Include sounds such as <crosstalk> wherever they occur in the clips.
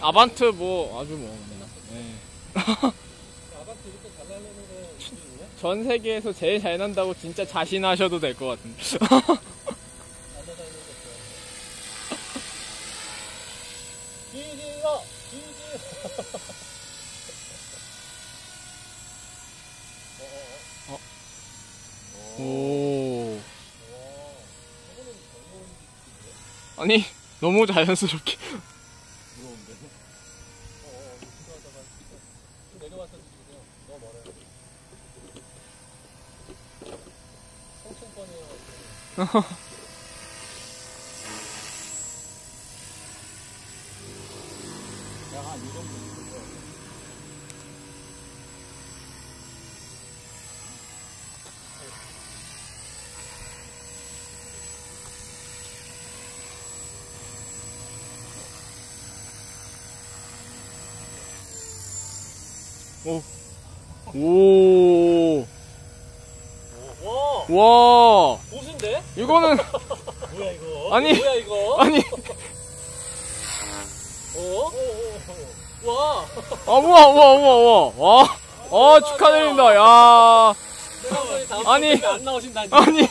아반트 뭐 아주 뭐. 네. 아반트 이렇게 잘 날리는 거 있냐? 전 세계에서 제일 잘 난다고 진짜 자신하셔도 될 것 같은데. <laughs> 안 날아다니는 거 없어. 기지어! 기지어! 어어어. 어. 오. 기지네? 아니 너무 자연스럽게. 무서운데? 어어, 좀 내려와서 주세요. 너무 멀어요. <laughs> 성층권이에요. 약간 이 정도 있을 거예요. 오. 와! 와. 고수인데? 이거는 <laughs> 뭐야 이거? 아니. 뭐야 이거? 아니. 어? 와! 아 우와 우와 우와 우와. 와. 아 축하드립니다. 야. 아니. 안 나오신다니. 아니.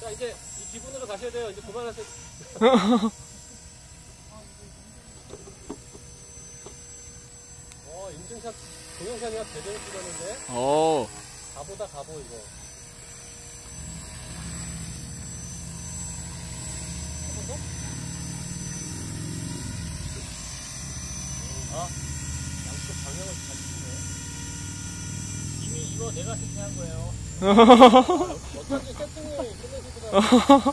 자 이제 이 기분으로 가셔야 돼요. 이제 그만하세요. <laughs> 어 인증샷 동영상이가 제대로 찍었는데 오. 가보다 가보 이거. 한번 더? 아 양쪽 방향을 잘 찍네. 이미 이거 내가 세팅한 거예요. 어쩐지 세팅이 끝내시더라고요. 이거.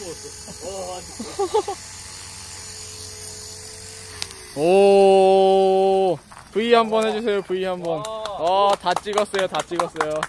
먹었어. 어. 오. V 한번 해주세요. V 한번. 와. 어, 다 찍었어요. 다 찍었어요.